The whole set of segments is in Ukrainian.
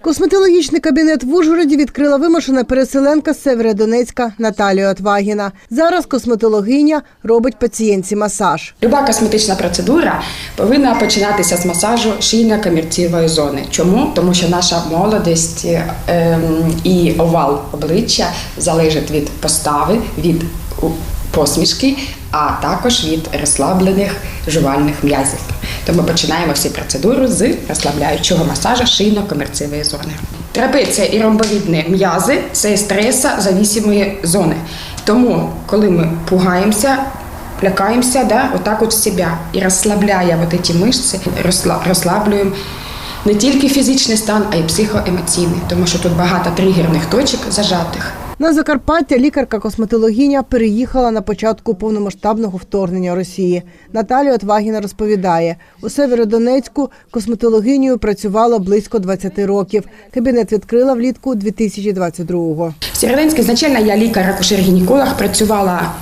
Косметологічний кабінет в Ужгороді відкрила вимушена переселенка з Северодонецька Наталія Отвагіна. Зараз косметологиня робить пацієнтці масаж. Люба косметична процедура повинна починатися з масажу шийно-комірцевої зони. Чому? Тому що наша молодість ем, і овал обличчя залежить від постави, від посмішки, а також від розслаблених жувальних м'язів. Тому починаємо всі процедури з розслабляючого масажу шийно-комірцевої зони. Трапеція і ромбовідні м'язи це стресозависимі зони. Тому, коли ми пугаємося, лякаемся, да, вот так вот в себя. І розслабляє вот эти мышцы, розсла- розслаблюємо не тільки фізичний стан, а й психоемоційний, тому що тут багато тригерних точок зажатих. На Закарпаття лікарка-косметологиня переїхала на початку повномасштабного вторгнення Росії. Наталія Отвагіна розповідає, у Северодонецьку косметологинею працювала близько 20 років. Кабінет відкрила влітку 2022-го. В Сєвєродонецьку ізначально я лікар-акушер-гінеколог, працювала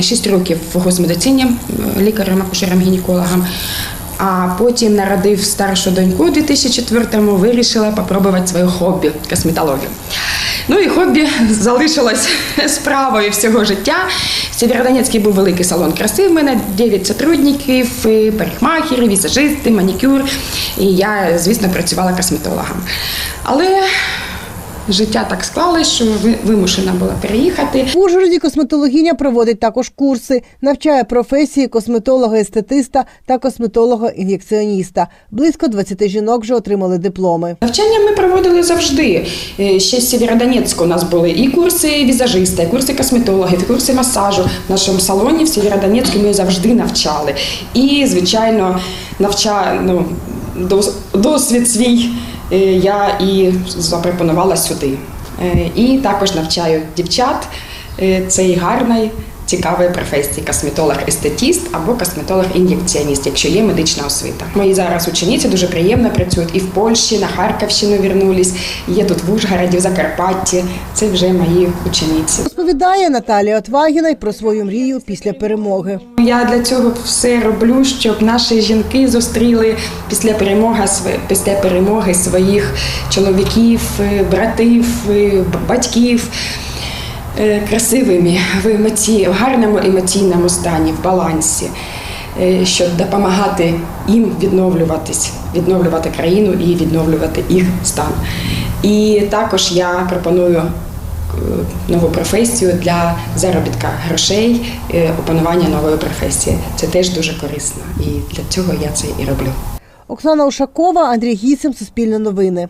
6 років в госмедицині е, лікарем-акушером-гінекологом. А потім народив старшу доньку у 2004-му, вирішила попробувати своє хобі косметологію. Ну і хобі залишилось справою всього життя. Сєвєродонецький був великий салон краси. В мене 9 сотрудників, парикмахери, візажисти, манікюр. І я, звісно, працювала косметологом. Але життя так склалось, що ви- вимушена була переїхати. В Ужгороді косметологиня проводить також курси, навчає професії косметолога-естетиста та косметолога-ін'єкціоніста. Близько 20 жінок вже отримали дипломи. Навчання ми проводили завжди. Е, Ще з Сєвєродонецьку у нас були і курси візажиста, і курси косметологів, і курси масажу. В нашому салоні в Сєвєродонецьку ми завжди навчали. І, звичайно, навча, ну, досвід свій я і запропонувала сюди. Е, І також навчаю дівчат цей цієї гарної, цікавої професії косметолог-естетіст або косметолог-ін'єкціоніст, якщо є медична освіта. Мої зараз учениці дуже приємно працюють і в Польщі, на Харківщину вернулись, є тут в Ужгороді, в Закарпатті. Це вже мої учениці. Розповідає Наталія Отвагіна й про свою мрію після перемоги. Я для цього все роблю, щоб наші жінки зустріли після перемоги після перемоги своїх чоловіків, братів, батьків. Е, Красивими в емоці... в гарному емоційному стані, в балансі, е, щоб допомагати їм відновлюватись, відновлювати країну і відновлювати їх стан. І також я пропоную е, нову професію для заробітка грошей, опанування нової професії. Це теж дуже корисно. І для цього я це і роблю. Оксана Ушакова, Андрій Гісим, Суспільне новини.